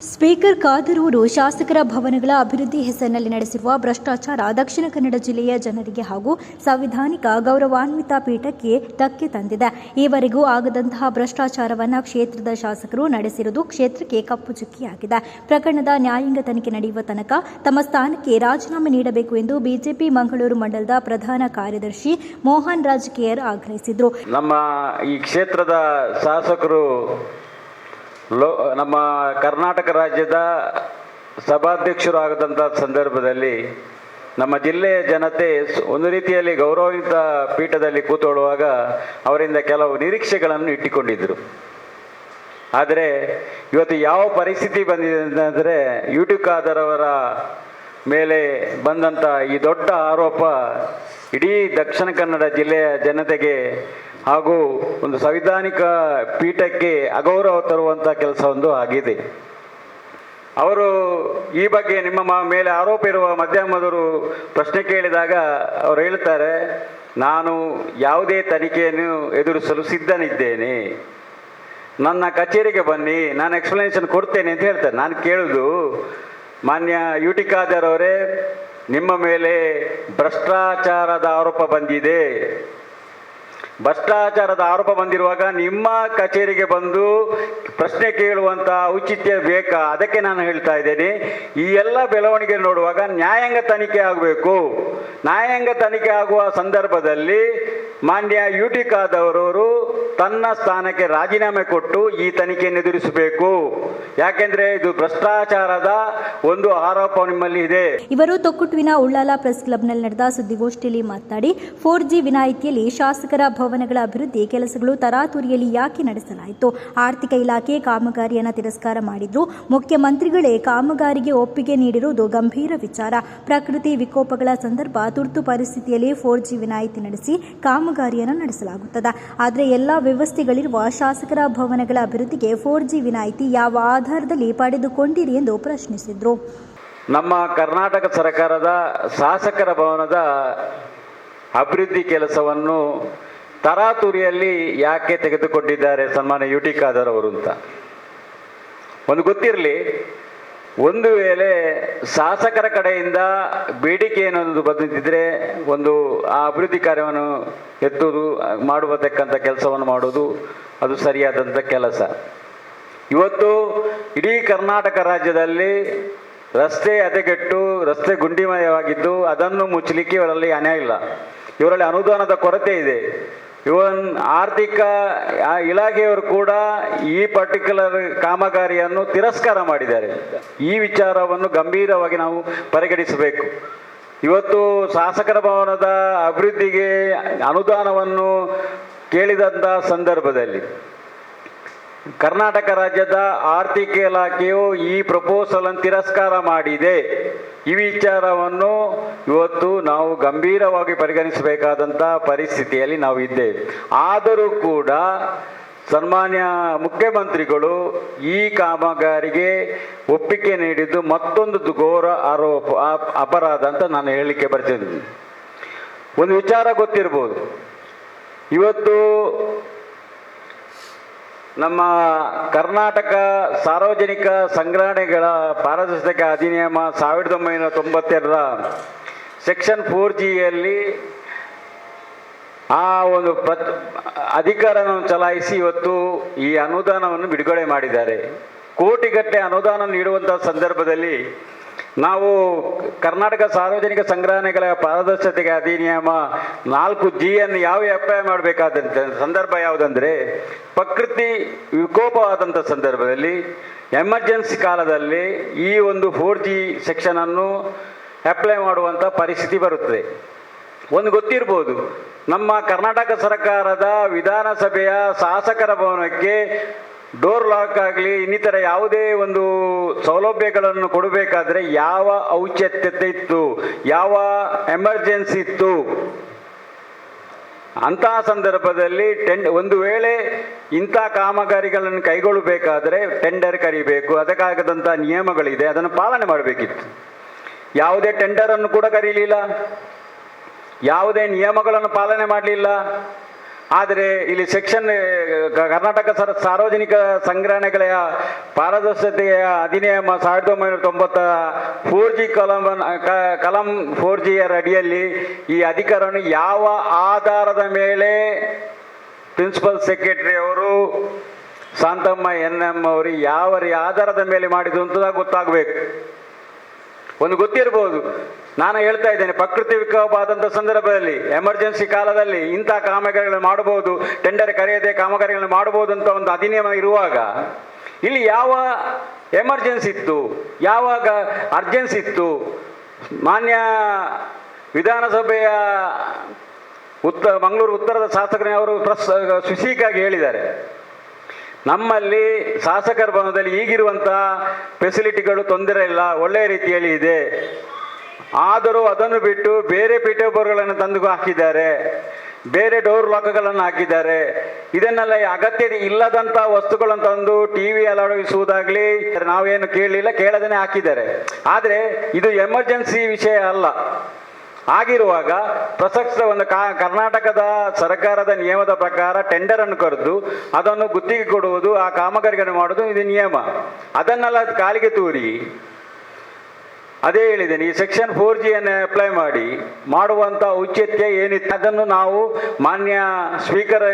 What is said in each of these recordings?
Speaker ಕಾದರೂರು ಶಾಸಕರ ಭವನಗಳ ಅಭಿವೃದ್ಧಿ ಹೆಸರಿನಲ್ಲಿ ನಡೆಸಿರುವ ಭ್ರಷ್ಟಾಚಾರ ದಕ್ಷಿಣ ಕನ್ನಡ ಜಿಲ್ಲೆಯ ಜನರಿಗೆ ಹಾಗೂ ಸಾಂವಿಧಾನಿಕ ಗೌರವಾನ್ವಿತ ಪೀಠಕ್ಕೆ ಧಕ್ಕೆ ತಂದಿದೆ. ಈವರೆಗೂ ಆಗದಂತಹ ಭ್ರಷ್ಟಾಚಾರವನ್ನು ಕ್ಷೇತ್ರದ ಶಾಸಕರು ನಡೆಸಿರುವುದು ಕ್ಷೇತ್ರಕ್ಕೆ ಕಪ್ಪು ಚುಕ್ಕಿಯಾಗಿದೆ. ಪ್ರಕರಣದ ನ್ಯಾಯಾಂಗ ತನಿಖೆ ನಡೆಯುವ ತನಕ ತಮ್ಮ ಸ್ಥಾನಕ್ಕೆ ರಾಜೀನಾಮೆ ನೀಡಬೇಕು ಎಂದು ಬಿಜೆಪಿ ಮಂಗಳೂರು ಮಂಡಲದ ಪ್ರಧಾನ ಕಾರ್ಯದರ್ಶಿ ಮೋಹನ್ ರಾಜ್ ಕೇರ್ ಆಗ್ರಹಿಸಿದರು. ನಮ್ಮ ಈ ಕ್ಷೇತ್ರದ ಶಾಸಕರು ಲೋ, ನಮ್ಮ ಕರ್ನಾಟಕ ರಾಜ್ಯದ ಸಭಾಧ್ಯಕ್ಷರು ಆಗದಂಥ ಸಂದರ್ಭದಲ್ಲಿ ನಮ್ಮ ಜಿಲ್ಲೆಯ ಜನತೆ ಒಂದು ರೀತಿಯಲ್ಲಿ ಗೌರವಯುತ ಪೀಠದಲ್ಲಿ ಕೂತೊಳ್ಳುವಾಗ ಅವರಿಂದ ಕೆಲವು ನಿರೀಕ್ಷೆಗಳನ್ನು ಇಟ್ಟುಕೊಂಡಿದ್ದರು. ಆದರೆ ಇವತ್ತು ಯಾವ ಪರಿಸ್ಥಿತಿ ಬಂದಿದೆ ಅಂತಂದರೆ ಯೂಟ್ಯೂಬ್ ಖಾದರ್ ಅವರ ಮೇಲೆ ಬಂದಂಥ ಈ ದೊಡ್ಡ ಆರೋಪ ಇಡೀ ದಕ್ಷಿಣ ಕನ್ನಡ ಜಿಲ್ಲೆಯ ಜನತೆಗೆ ಹಾಗೂ ಒಂದು ಸಂವಿಧಾನಿಕ ಪೀಠಕ್ಕೆ ಅಗೌರವ ತರುವಂಥ ಒಂದು ಆಗಿದೆ. ಅವರು ಈ ಬಗ್ಗೆ ನಿಮ್ಮ ಮೇಲೆ ಆರೋಪ ಇರುವ ಮಾಧ್ಯಮದವರು ಪ್ರಶ್ನೆ ಕೇಳಿದಾಗ ಅವರು ಹೇಳ್ತಾರೆ, ನಾನು ಯಾವುದೇ ತನಿಖೆಯನ್ನು ಎದುರಿಸಲು ಸಿದ್ಧನಿದ್ದೇನೆ. ನನ್ನ ಕಚೇರಿಗೆ ಬನ್ನಿ, ನಾನು ಎಕ್ಸ್ಪ್ಲನೇಷನ್ ಕೊಡ್ತೇನೆ ಅಂತ ಹೇಳ್ತಾರೆ. ನಾನು ಕೇಳುದು, ಮಾನ್ಯ ಯು ಅವರೇ, ನಿಮ್ಮ ಮೇಲೆ ಭ್ರಷ್ಟಾಚಾರದ ಆರೋಪ ಬಂದಿದೆ. ಭ್ರಷ್ಟಾಚಾರದ ಆರೋಪ ಬಂದಿರುವಾಗ ನಿಮ್ಮ ಕಚೇರಿಗೆ ಬಂದು ಪ್ರಶ್ನೆ ಕೇಳುವಂತ ಔಚಿತ್ಯ ಬೇಕಾ? ಅದಕ್ಕೆ ನಾನು ಹೇಳ್ತಾ ಇದ್ದೇನೆ. ಈ ಎಲ್ಲ ಬೆಳವಣಿಗೆ ನೋಡುವಾಗ ನ್ಯಾಯಾಂಗ ತನಿಖೆ ಆಗಬೇಕು. ನ್ಯಾಯಾಂಗ ತನಿಖೆ ಆಗುವ ಸಂದರ್ಭದಲ್ಲಿ ಮಾನ್ಯ ಯುಟಿಕಾದವರವರು ತನ್ನ ಸ್ಥಾನಕ್ಕೆ ರಾಜೀನಾಮೆ ಕೊಟ್ಟು ಈ ತನಿಖೆಯನ್ನು ಎದುರಿಸಬೇಕು. ಯಾಕೆಂದ್ರೆ ಇದು ಭ್ರಷ್ಟಾಚಾರದ ಒಂದು ಆರೋಪ ನಿಮ್ಮಲ್ಲಿ ಇದೆ. ಇವರು ತೊಕ್ಕುಟುವಿನ ಉಳ್ಳಾಲ ಪ್ರೆಸ್ ಕ್ಲಬ್ನಲ್ಲಿ ನಡೆದ ಸುದ್ದಿಗೋಷ್ಠಿಯಲ್ಲಿ ಮಾತನಾಡಿ, ಫೋರ್ ಜಿ ವಿನಾಯಿತಿಯಲ್ಲಿ ಶಾಸಕರ ಭವನಗಳ ಅಭಿವೃದ್ಧಿ ಕೆಲಸಗಳು ತರಾತುರಿಯಲ್ಲಿ ಯಾಕೆ ನಡೆಸಲಾಯಿತು? ಆರ್ಥಿಕ ಇಲಾಖೆ ಕಾಮಗಾರಿಯನ್ನು ತಿರಸ್ಕಾರ ಮಾಡಿದ್ರು. ಮುಖ್ಯಮಂತ್ರಿಗಳೇ ಕಾಮಗಾರಿಗೆ ಒಪ್ಪಿಗೆ ನೀಡಿರುವುದು ಗಂಭೀರ ವಿಚಾರ. ಪ್ರಕೃತಿ ವಿಕೋಪಗಳ ಸಂದರ್ಭ ತುರ್ತು ಪರಿಸ್ಥಿತಿಯಲ್ಲಿ ಫೋರ್ ಜಿ ವಿನಾಯಿತಿ ನಡೆಸಿ ಕಾಮಗಾರಿಯನ್ನು ನಡೆಸಲಾಗುತ್ತದೆ. ಆದರೆ ಎಲ್ಲ ವ್ಯವಸ್ಥೆಗಳಿರುವ ಶಾಸಕರ ಭವನಗಳ ಅಭಿವೃದ್ಧಿಗೆ ಫೋರ್ ಜಿ ವಿನಾಯಿತಿ ಯಾವ ಆಧಾರದಲ್ಲಿ ಪಡೆದುಕೊಂಡಿರಿ ಎಂದು ಪ್ರಶ್ನಿಸಿದರು. ನಮ್ಮ ಕರ್ನಾಟಕ ಸರ್ಕಾರದ ಶಾಸಕರ ಭವನದ ಅಭಿವೃದ್ಧಿ ಕೆಲಸವನ್ನು ತರಾತುರಿಯಲ್ಲಿ ಯಾಕೆ ತೆಗೆದುಕೊಂಡಿದ್ದಾರೆ ಸನ್ಮಾನ್ಯ ಯು ಟಿ ಖಾದರ್ ಅವರು ಅಂತ? ಒಂದು ಗೊತ್ತಿರಲಿ, ಒಂದು ವೇಳೆ ಶಾಸಕರ ಕಡೆಯಿಂದ ಬೇಡಿಕೆ ಏನೊಂದು ಬಂದಿದ್ದರೆ ಒಂದು ಆ ಅಭಿವೃದ್ಧಿ ಕಾರ್ಯವನ್ನು ಎತ್ತುವುದು, ಮಾಡುವತಕ್ಕಂಥ ಕೆಲಸವನ್ನು ಮಾಡುವುದು ಅದು ಸರಿಯಾದಂಥ ಕೆಲಸ. ಇವತ್ತು ಇಡೀ ಕರ್ನಾಟಕ ರಾಜ್ಯದಲ್ಲಿ ರಸ್ತೆ ಅದೆಗೆಟ್ಟು, ರಸ್ತೆ ಗುಂಡಿಮಯವಾಗಿದ್ದು ಅದನ್ನು ಮುಚ್ಚಲಿಕ್ಕೆ ಇವರಲ್ಲಿ ಹಣ ಇಲ್ಲ. ಇವರಲ್ಲಿ ಅನುದಾನದ ಕೊರತೆ ಇದೆ. ಇವನ್ ಆರ್ಥಿಕ ಇಲಾಖೆಯವರು ಕೂಡ ಈ ಪರ್ಟಿಕ್ಯುಲರ್ ಕಾಮಗಾರಿಯನ್ನು ತಿರಸ್ಕಾರ ಮಾಡಿದ್ದಾರೆ. ಈ ವಿಚಾರವನ್ನು ಗಂಭೀರವಾಗಿ ನಾವು ಪರಿಗಣಿಸಬೇಕು. ಇವತ್ತು ಶಾಸಕರ ಭವನದ ಅಭಿವೃದ್ಧಿಗೆ ಅನುದಾನವನ್ನು ಕೇಳಿದಂತ ಸಂದರ್ಭದಲ್ಲಿ ಕರ್ನಾಟಕ ರಾಜ್ಯದ ಆರ್ಥಿಕ ಇಲಾಖೆಯು ಈ ಪ್ರಪೋಸಲ್ ಅನ್ನು ತಿರಸ್ಕಾರ ಮಾಡಿದೆ. ಈ ವಿಚಾರವನ್ನು ಇವತ್ತು ನಾವು ಗಂಭೀರವಾಗಿ ಪರಿಗಣಿಸಬೇಕಾದಂಥ ಪರಿಸ್ಥಿತಿಯಲ್ಲಿ ನಾವು ಇದ್ದೇವೆ. ಆದರೂ ಕೂಡ ಸನ್ಮಾನ್ಯ ಮುಖ್ಯಮಂತ್ರಿಗಳು ಈ ಕಾಮಗಾರಿಗೆ ಒಪ್ಪಿಗೆ ನೀಡಿದ್ದು ಮತ್ತೊಂದು ಘೋರ ಆರೋಪ, ಅಪರಾಧ ಅಂತ ನಾನು ಹೇಳಲಿಕ್ಕೆ ಬರ್ತಿದ್ದೀನಿ ಒಂದು ವಿಚಾರ ಗೊತ್ತಿರ್ಬೋದು. ಇವತ್ತು ನಮ್ಮ ಕರ್ನಾಟಕ ಸಾರ್ವಜನಿಕ ಸಂಗ್ರಹಣೆಗಳ ಪಾರದರ್ಶಕ ಅಧಿನಿಯಮ ಸಾವಿರದ ಒಂಬೈನೂರ ತೊಂಬತ್ತೆರಡರ ಸೆಕ್ಷನ್ ಫೋರ್ ಜಿಯಲ್ಲಿ ಆ ಒಂದು ಪ್ರ ಅಧಿಕಾರವನ್ನು ಚಲಾಯಿಸಿ ಇವತ್ತು ಈ ಅನುದಾನವನ್ನು ಬಿಡುಗಡೆ ಮಾಡಿದ್ದಾರೆ. ಕೋಟಿಗಟ್ಟಲೆ ಅನುದಾನ ನೀಡುವಂಥ ಸಂದರ್ಭದಲ್ಲಿ ನಾವು ಕರ್ನಾಟಕ ಸಾರ್ವಜನಿಕ ಸಂಗ್ರಹಣೆಗಳ ಪಾರದರ್ಶತೆಗೆ ಅಧಿನಿಯಮ ನಾಲ್ಕು ಜಿ ಅನ್ನು ಯಾವ ಅಪ್ಲೈ ಮಾಡಬೇಕಾದ ಸಂದರ್ಭ ಯಾವುದಂದ್ರೆ, ಪ್ರಕೃತಿ ವಿಕೋಪವಾದಂಥ ಸಂದರ್ಭದಲ್ಲಿ, ಎಮರ್ಜೆನ್ಸಿ ಕಾಲದಲ್ಲಿ ಈ ಒಂದು ಫೋರ್ ಜಿ ಸೆಕ್ಷನ್ ಅನ್ನು ಅಪ್ಲೈ ಮಾಡುವಂಥ ಪರಿಸ್ಥಿತಿ ಬರುತ್ತದೆ. ಒಂದು ಗೊತ್ತಿರ್ಬೋದು, ನಮ್ಮ ಕರ್ನಾಟಕ ಸರ್ಕಾರದ ವಿಧಾನಸಭೆಯ ಶಾಸಕರ ಭವನಕ್ಕೆ ಡೋರ್ ಲಾಕ್ ಆಗಲಿ, ಇನ್ನಿತರ ಯಾವುದೇ ಒಂದು ಸೌಲಭ್ಯಗಳನ್ನು ಕೊಡಬೇಕಾದ್ರೆ ಯಾವ ಔಚಿತ್ಯತೆ ಇತ್ತು, ಯಾವ ಎಮರ್ಜೆನ್ಸಿ ಇತ್ತು? ಅಂತಹ ಸಂದರ್ಭದಲ್ಲಿ ಟೆಂಡ್ ಒಂದು ವೇಳೆ ಇಂಥ ಕಾಮಗಾರಿಗಳನ್ನು ಕೈಗೊಳ್ಳಬೇಕಾದರೆ ಟೆಂಡರ್ ಕರಿಬೇಕು, ಅದಕ್ಕಾಗದಂಥ ನಿಯಮಗಳಿದೆ, ಅದನ್ನು ಪಾಲನೆ ಮಾಡಬೇಕಿತ್ತು. ಯಾವುದೇ ಟೆಂಡರನ್ನು ಕೂಡ ಕರೀಲಿಲ್ಲ. ಯಾವುದೇ ನಿಯಮಗಳನ್ನು ಪಾಲನೆ ಮಾಡಲಿಲ್ಲ. ಆದರೆ ಇಲ್ಲಿ ಸೆಕ್ಷನ್ ಕರ್ನಾಟಕ ಸರ, ಸಾರ್ವಜನಿಕ ಸಂಗ್ರಹಣೆಗಳ ಪಾರದರ್ಶತೆಯ ಅಧಿನಿಯಮ ಸಾವಿರದ ಒಂಬೈನೂರ ತೊಂಬತ್ತ ಫೋರ್ ಜಿ ಕಲಂ ಕಲಂ ಫೋರ್ ಜಿಯರ ಅಡಿಯಲ್ಲಿ ಈ ಅಧಿಕಾರವನ್ನು ಯಾವ ಆಧಾರದ ಮೇಲೆ ಪ್ರಿನ್ಸಿಪಲ್ ಸೆಕ್ರೆಟರಿ ಅವರು ಶಾಂತಮ್ಮ ಎನ್ ಎಂ ಅವರು ಯಾವ ಆಧಾರದ ಮೇಲೆ ಮಾಡಿದ್ದು ಅಂತ ಗೊತ್ತಾಗಬೇಕು. ಒಂದು ಗೊತ್ತಿರಬಹುದು. ನಾನು ಹೇಳ್ತಾ ಇದ್ದೇನೆ ಪ್ರಕೃತಿ ವಿಕೋಪ ಆದಂಥ ಸಂದರ್ಭದಲ್ಲಿ ಎಮರ್ಜೆನ್ಸಿ ಕಾಲದಲ್ಲಿ ಇಂಥ ಕಾಮಗಾರಿಗಳನ್ನು ಮಾಡಬಹುದು ಟೆಂಡರ್ ಕರೆಯದೆ ಕಾಮಗಾರಿಗಳನ್ನು ಮಾಡಬಹುದು ಅಂತ ಒಂದು ಅಧಿನಿಯಮ ಇರುವಾಗ, ಇಲ್ಲಿ ಯಾವ ಎಮರ್ಜೆನ್ಸಿ ಇತ್ತು, ಯಾವಾಗ ಅರ್ಜೆನ್ಸಿ ಇತ್ತು, ಮಾನ್ಯ ವಿಧಾನಸಭೆಯ ಉತ್ತ, ಮಂಗಳೂರು ಉತ್ತರದ ಶಾಸಕರೇ ಅವರು ಪ್ರಸ್ ಸುಶೀಕಾಗಿ ಹೇಳಿದ್ದಾರೆ. ನಮ್ಮಲ್ಲಿ ಶಾಸಕರ ಭವನದಲ್ಲಿ ಈಗಿರುವಂಥ ಫೆಸಿಲಿಟಿಗಳು ತೊಂದರೆ ಇಲ್ಲ ಒಳ್ಳೆಯ ರೀತಿಯಲ್ಲಿ ಇದೆ. ಆದರೂ ಅದನ್ನು ಬಿಟ್ಟು ಬೇರೆ ಪೀಠೋಪಗಳನ್ನು ತಂದು ಹಾಕಿದ್ದಾರೆ, ಬೇರೆ ಡೋರ್ ಲಾಕ್ಗಳನ್ನು ಹಾಕಿದ್ದಾರೆ. ಇದನ್ನೆಲ್ಲ ಅಗತ್ಯ ಇಲ್ಲದಂಥ ವಸ್ತುಗಳನ್ನು ತಂದು ಟಿ ವಿ ಅಳವಡಿಸುವುದಾಗಲಿ, ನಾವೇನು ಕೇಳಲಿಲ್ಲ, ಕೇಳದನ್ನೇ ಹಾಕಿದ್ದಾರೆ. ಆದರೆ ಇದು ಎಮರ್ಜೆನ್ಸಿ ವಿಷಯ ಅಲ್ಲ. ಆಗಿರುವಾಗ ಪ್ರಸಕ್ತ ಒಂದು ಕರ್ನಾಟಕದ ಸರ್ಕಾರದ ನಿಯಮದ ಪ್ರಕಾರ ಟೆಂಡರ್ ಅನ್ನು ಕರೆದು ಅದನ್ನು ಗುತ್ತಿಗೆ ಕೊಡುವುದು, ಆ ಕಾಮಗಾರಿಗಳನ್ನು ಮಾಡುವುದು ಇದು ನಿಯಮ. ಅದನ್ನೆಲ್ಲ ಕಾಲಿಗೆ ತೂರಿ ಅದೇ ಹೇಳಿದ್ದೇನೆ, ಈ ಸೆಕ್ಷನ್ ಫೋರ್ ಜಿಯನ್ನು ಅಪ್ಲೈ ಮಾಡಿ ಮಾಡುವಂಥ ಔಚಿತ್ಯ ಏನಿತ್ತು ಅದನ್ನು ನಾವು ಮಾನ್ಯ ಸ್ಪೀಕರ್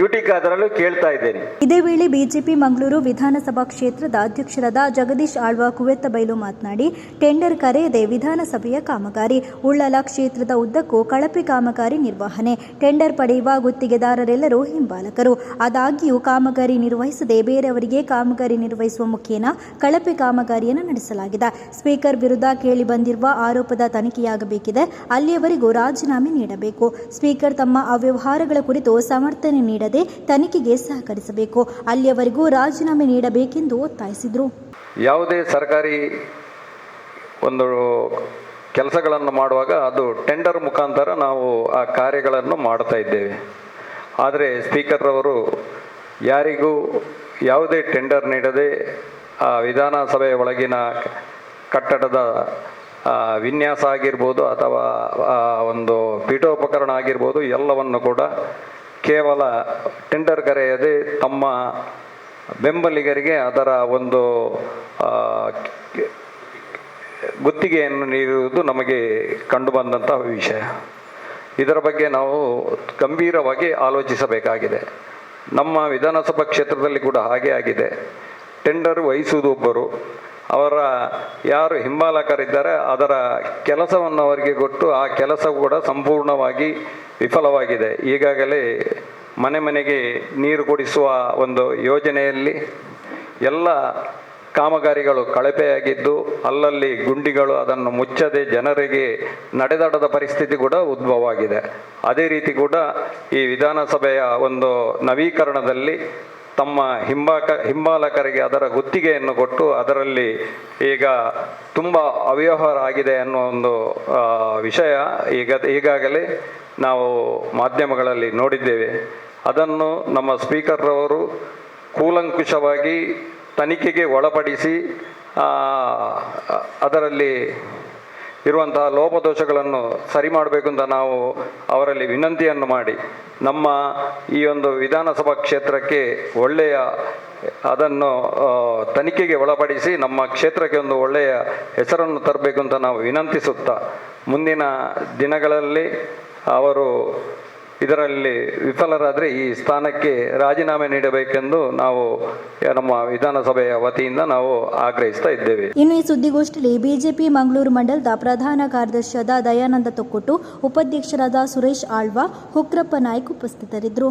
ಯುಟಿ ಅದರಲ್ಲೂ ಕೇಳ್ತಾ ಇದ್ದೇನೆ. ಇದೇ ವೇಳೆ ಬಿಜೆಪಿ ಮಂಗಳೂರು ವಿಧಾನಸಭಾ ಕ್ಷೇತ್ರದ ಅಧ್ಯಕ್ಷರಾದ ಜಗದೀಶ್ ಆಳ್ವ ಕುವೆತ್ತ ಬೈಲು ಮಾತನಾಡಿ ಟೆಂಡರ್ ಕರೆಯದೆ ವಿಧಾನಸಭೆಯ ಕಾಮಗಾರಿ, ಉಳ್ಳಲ ಕ್ಷೇತ್ರದ ಉದ್ದಕ್ಕೂ ಕಳಪೆ ಕಾಮಗಾರಿ ನಿರ್ವಹಣೆ ಟೆಂಡರ್ ಪಡೆಯುವ ಗುತ್ತಿಗೆದಾರರೆಲ್ಲರೂ ಹಿಂಬಾಲಕರು. ಆದಾಗ್ಯೂ ಕಾಮಗಾರಿ ನಿರ್ವಹಿಸದೆ ಬೇರೆಯವರಿಗೆ ಕಾಮಗಾರಿ ನಿರ್ವಹಿಸುವ ಮುಖೇನ ಕಳಪೆ ಕಾಮಗಾರಿಯನ್ನು ನಡೆಸಲಾಗಿದೆ. ಸ್ಪೀಕರ್ ವಿರುದ್ಧ ಕೇಳಿ ಬಂದಿರುವ ಆರೋಪದ ತನಿಖೆಯಾಗಬೇಕಿದೆ. ಅಲ್ಲಿಯವರೆಗೂ ರಾಜೀನಾಮೆ ನೀಡಬೇಕು. ಸ್ಪೀಕರ್ ತಮ್ಮ ಅವ್ಯವಹಾರಗಳ ಕುರಿತು ಸಮರ್ಥನೆ ನೀಡದೆ ತನಿಖೆಗೆ ಸಹಕರಿಸಬೇಕು. ಅಲ್ಲಿಯವರೆಗೂ ರಾಜೀನಾಮೆ ನೀಡಬೇಕೆಂದು ಒತ್ತಾಯಿಸಿದರು. ಯಾವುದೇ ಸರ್ಕಾರಿ ಒಂದು ಕೆಲಸಗಳನ್ನು ಮಾಡುವಾಗ ಅದು ಟೆಂಡರ್ ಮುಖಾಂತರ ನಾವು ಆ ಕಾರ್ಯಗಳನ್ನು ಮಾಡ್ತಾ ಇದ್ದೇವೆ. ಆದರೆ ಸ್ಪೀಕರ್ ಅವರು ಯಾರಿಗೂ ಯಾವುದೇ ಟೆಂಡರ್ ನೀಡದೆ ಆ ವಿಧಾನಸಭೆಯ ಒಳಗಿನ ಕಟ್ಟಡದ ವಿನ್ಯಾಸ ಆಗಿರ್ಬೋದು ಅಥವಾ ಒಂದು ಪೀಠೋಪಕರಣ ಆಗಿರ್ಬೋದು ಎಲ್ಲವನ್ನು ಕೂಡ ಕೇವಲ ಟೆಂಡರ್ ಕರೆಯದೆ ತಮ್ಮ ಬೆಂಬಲಿಗರಿಗೆ ಅದರ ಒಂದು ಗುತ್ತಿಗೆಯನ್ನು ನೀಡುವುದು ನಮಗೆ ಕಂಡುಬಂದಂಥ ವಿಷಯ. ಇದರ ಬಗ್ಗೆ ನಾವು ಗಂಭೀರವಾಗಿ ಆಲೋಚಿಸಬೇಕಾಗಿದೆ. ನಮ್ಮ ವಿಧಾನಸಭಾ ಕ್ಷೇತ್ರದಲ್ಲಿ ಕೂಡ ಹಾಗೆ ಆಗಿದೆ. ಟೆಂಡರ್ ವಹಿಸುವುದು ಒಬ್ಬರು. ಅವರ ಯಾರು ಹಿಂಬಾಲಕರಿದ್ದಾರೆ, ಅದರ ಕೆಲಸವನ್ನು ಅವರಿಗೆ ಕೊಟ್ಟು ಆ ಕೆಲಸ ಕೂಡ ಸಂಪೂರ್ಣವಾಗಿ ವಿಫಲವಾಗಿದೆ. ಈಗಾಗಲೇ ಮನೆ ಮನೆಗೆ ನೀರು ಕೊಡಿಸುವ ಒಂದು ಯೋಜನೆಯಲ್ಲಿ ಎಲ್ಲ ಕಾಮಗಾರಿಗಳು ಕಳಪೆಯಾಗಿದ್ದು, ಅಲ್ಲಲ್ಲಿ ಗುಂಡಿಗಳು ಅದನ್ನು ಮುಚ್ಚದೆ ಜನರಿಗೆ ನಡೆದಾಡದ ಪರಿಸ್ಥಿತಿ ಕೂಡ ಉದ್ಭವವಾಗಿದೆ. ಅದೇ ರೀತಿ ಕೂಡ ಈ ವಿಧಾನಸಭೆಯ ಒಂದು ನವೀಕರಣದಲ್ಲಿ ತಮ್ಮ ಹಿಂಬಾಕ ಹಿಂಬಾಲಕರಿಗೆ ಅದರ ಗುತ್ತಿಗೆಯನ್ನು ಕೊಟ್ಟು ಅದರಲ್ಲಿ ಈಗ ತುಂಬ ಅವ್ಯವಹಾರ ಆಗಿದೆ ಅನ್ನೋ ಒಂದು ವಿಷಯ ಈಗ, ಈಗಾಗಲೇ ನಾವು ಮಾಧ್ಯಮಗಳಲ್ಲಿ ನೋಡಿದ್ದೇವೆ. ಅದನ್ನು ನಮ್ಮ ಸ್ಪೀಕರ್ರವರು ಕೂಲಂಕುಷವಾಗಿ ತನಿಖೆಗೆ ಒಳಪಡಿಸಿ ಅದರಲ್ಲಿ ಇರುವಂತಹ ಲೋಪದೋಷಗಳನ್ನು ಸರಿ ಮಾಡಬೇಕು ಅಂತ ನಾವು ಅವರಲ್ಲಿ ವಿನಂತಿಯನ್ನು ಮಾಡಿ ನಮ್ಮ ಈ ಒಂದು ವಿಧಾನಸಭಾ ಕ್ಷೇತ್ರಕ್ಕೆ ಒಳ್ಳೆಯ ಅದನ್ನು ತನಿಖೆಗೆ ಒಳಪಡಿಸಿ ನಮ್ಮ ಕ್ಷೇತ್ರಕ್ಕೆ ಒಂದು ಒಳ್ಳೆಯ ಹೆಸರನ್ನು ತರಬೇಕು ಅಂತ ನಾವು ವಿನಂತಿಸುತ್ತಾ ಮುಂದಿನ ದಿನಗಳಲ್ಲಿ ಅವರು ಇದರಲ್ಲಿ ವಿಫಲರಾದರೆ ಈ ಸ್ಥಾನಕ್ಕೆ ರಾಜೀನಾಮೆ ನೀಡಬೇಕೆಂದು ನಾವು ನಮ್ಮ ವಿಧಾನಸಭೆಯ ವತಿಯಿಂದ ನಾವು ಆಗ್ರಹಿಸ್ತಾ ಇದ್ದೇವೆ. ಇನ್ನು ಈ ಸುದ್ದಿಗೋಷ್ಠಿಯಲ್ಲಿ ಬಿಜೆಪಿ ಮಂಗಳೂರು ಮಂಡಲದ ಪ್ರಧಾನ ಕಾರ್ಯದರ್ಶಿಯಾದ ದಯಾನಂದ ತೊಕ್ಕೊಟ್ಟು, ಉಪಾಧ್ಯಕ್ಷರಾದ ಸುರೇಶ್ ಆಳ್ವ ಹುಕ್ರಪ್ಪ ನಾಯ್ಕ್ ಉಪಸ್ಥಿತರಿದ್ದರು.